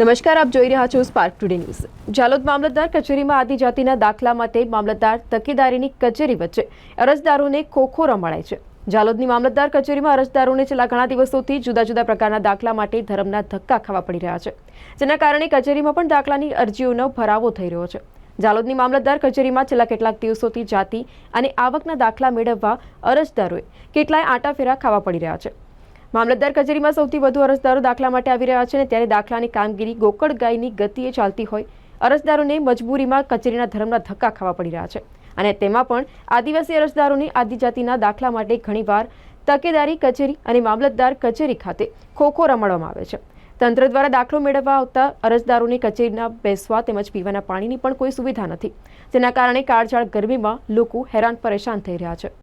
નમસ્કાર, આપ જોઈ રહ્યા છો સ્પાર્ક ટુડે ન્યૂઝ જાલોદ મામલતદાર કચેરીમાં આદિજાતિના દાખલા માટે મામલતદાર તકેદારીની કચેરી વચ્ચે અરજદારોને ખોખો રમાડાય છે. જાલોદની મામલતદાર કચેરીમાં અરજદારોને છેલ્લા ઘણા દિવસોથી જુદા જુદા પ્રકારના દાખલા માટે ધર્મના ધક્કા ખાવા પડી રહ્યા છે. જેના કારણે કચેરીમાં પણ દાખલાની અરજીઓનો ભરાવો થઈ રહ્યો છે. જાલોદની મામલતદાર કચેરીમાં છેલ્લા કેટલાક દિવસોથી જાતિ અને આવકના દાખલા મેળવવા અરજદારોએ કેટલાય આંટાફેરા ખાવા પડી રહ્યા છે. મામલતદાર કચેરીમાં સૌથી વધુ અરજદારો દાખલા માટે આવી રહ્યા છે અને ત્યારે દાખલાની કામગીરી ગોકળ ગાયની ગતિએ ચાલતી હોય, અરજદારોને મજબૂરીમાં કચેરીના ધર્મના ધક્કા ખાવા પડી રહ્યા છે. અને તેમાં પણ આદિવાસી અરજદારોને આદિજાતિના દાખલા માટે ઘણીવાર તકેદારી કચેરી અને મામલતદાર કચેરી ખાતે ખોખો રમાડવામાં આવે છે. તંત્ર દ્વારા દાખલો મેળવવા આવતા અરજદારોને કચેરીના બેસવા તેમજ પીવાના પાણીની પણ કોઈ સુવિધા નથી. જેના કારણે કાળઝાળ ગરમીમાં લોકો હેરાન પરેશાન થઈ રહ્યા છે.